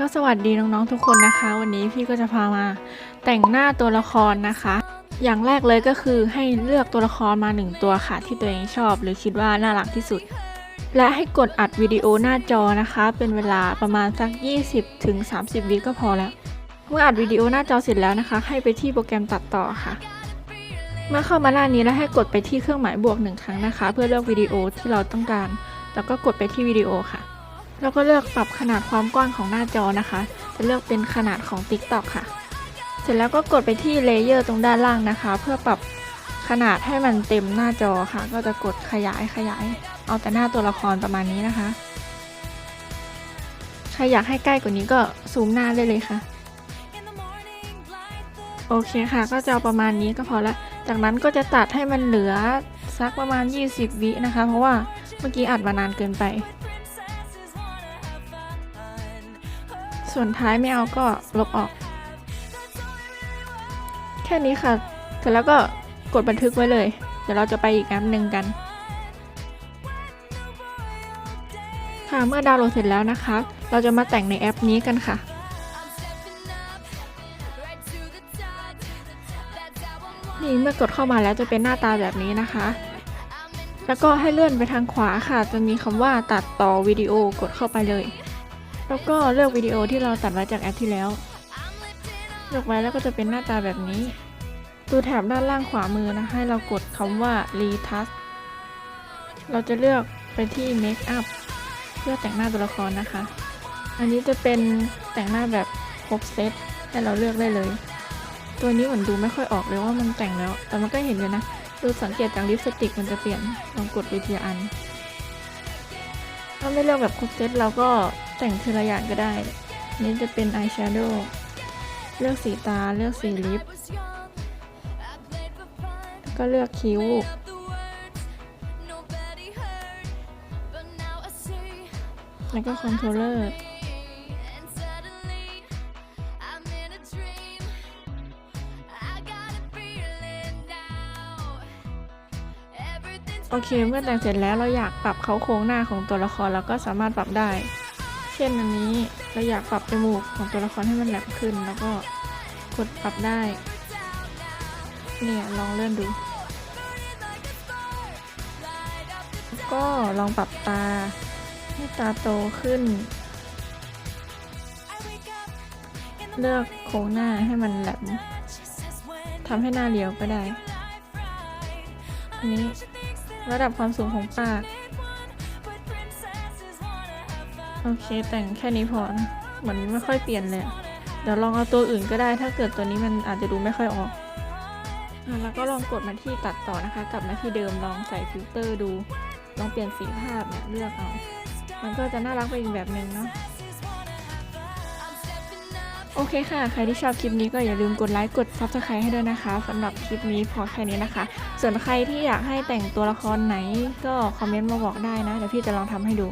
ก็สวัสดีน้องๆทุกคนนะคะ วันนี้พี่ก็จะพามาแต่งหน้าตัวละครนะคะ อย่างแรกเลยก็คือให้เลือกตัวละครมาหนึ่งตัวค่ะ ที่ตัวเองชอบหรือคิดว่าน่ารักที่สุด และให้กดอัดวิดีโอหน้าจอนะคะ เป็นเวลาประมาณสัก 20ถึง30 วิก็พอแล้ว เมื่ออัดวิดีโอหน้าจอเสร็จแล้วนะคะ ให้ไปที่โปรแกรมตัดต่อค่ะ เมื่อเข้ามาหน้านี้แล้วให้กดไปที่เครื่องหมายบวกหนึ่งครั้งนะคะ เพื่อเลือกวิดีโอที่เราต้องการ แล้วก็กดไปที่วิดีโอค่ะ แล้วก็เลือกปรับขนาดความกว้างของหน้าจอนะคะ จะเลือกเป็นขนาดของ TikTok ค่ะ เสร็จแล้วก็กดไปที่เลเยอร์ตรงด้านล่างนะคะ เพื่อปรับขนาดให้มันเต็มหน้าจอค่ะ ก็จะกดขยายขยาย เอาแต่หน้าตัวละครประมาณนี้นะคะ ใครอยากให้ใกล้กว่านี้ก็ซูมหน้าได้เลยค่ะ โอเคค่ะ ก็จะเอาประมาณนี้ก็พอละ จากนั้นก็จะตัดให้มันเหลือสักประมาณ 20 วินะคะ เพราะว่าเมื่อกี้อัดมานานเกินไป ส่วนท้ายไม่เอาก็ลบออก แค่นี้ค่ะ เสร็จแล้วก็กดบันทึกไว้เลย เดี๋ยวเราจะไปอีกแอปหนึ่งกัน ค่ะเมื่อดาวน์โหลดเสร็จแล้วนะคะ เราจะมาแต่งในแอปนี้กันค่ะนี่เมื่อกดเข้ามาแล้วจะเป็นหน้าตาแบบนี้นะคะ แล้วก็ให้เลื่อนไปทางขวาค่ะ จะมีคำว่าตัดต่อวิดีโอกดเข้าไปเลย แล้วก็เลือกวิดีโอที่เราตัดไว้จากแอปที่แล้ว เลือกไว้แล้วก็จะเป็นหน้าตาแบบนี้ดูแถบด้านล่างขวามือนะ ให้เรากดคำว่า retouch เราจะเลือกไปที่ make up เพื่อแต่งหน้าตัวละครนะคะ อันนี้จะเป็นแต่งหน้าแบบครบเซตให้เราเลือกได้เลย ตัวนี้เหมือนดูไม่ค่อยออกเลยว่ามันแต่งแล้ว แต่มันก็เห็นอยู่นะ ดูสังเกตจากลิปสติกมันจะเปลี่ยนลองกดดูทีอัน ถ้าไม่เลือกแบบครบเซตเราก็ แต่งทีละอย่างก็ได้ นี่จะเป็นอายแชโดว์เลือกสีตาเลือกสีลิป ก็เลือกคิ้ว แล้วก็คอนโทรลเลอร์โอเค เมื่อแต่งเสร็จแล้วเราอยากปรับเขาโครงหน้าของตัวละครเราก็สามารถปรับได้ เช่นอันนี้เราอยากปรับจมูกของตัวละครให้มันแหลมขึ้น แล้วก็กดปรับได้ เนี่ยลองเลื่อนดู ก็ลองปรับตา ให้ตาโตขึ้น เลือกโครงหน้าให้มันแหลมทำให้หน้าเรียวก็ได้ อันนี้ระดับความสูงของปาก โอเคแต่งแค่นี้พอเหมือนไม่ค่อยเปลี่ยนเลยเดี๋ยวลองเอาตัวอื่นก็ได้ถ้าเกิดตัวนี้มันอาจจะดูไม่ค่อยออกแล้วก็ลองกดมาที่ตัดต่อนะคะ กลับมาที่เดิมลองใส่ฟิลเตอร์ดู ลองเปลี่ยนสีภาพเนี่ยเลือกเอา มันก็จะน่ารักไปอีกแบบหนึ่งเนาะ โอเคค่ะ ใครที่ชอบคลิปนี้ก็อย่าลืมกดไลค์กด subscribe ให้ด้วยนะคะสำหรับคลิปนี้พอแค่นี้นะคะ ส่วนใครที่อยากให้แต่งตัวละครไหนก็คอมเมนต์มาบอกได้นะ เดี๋ยวพี่จะลองทำให้ดู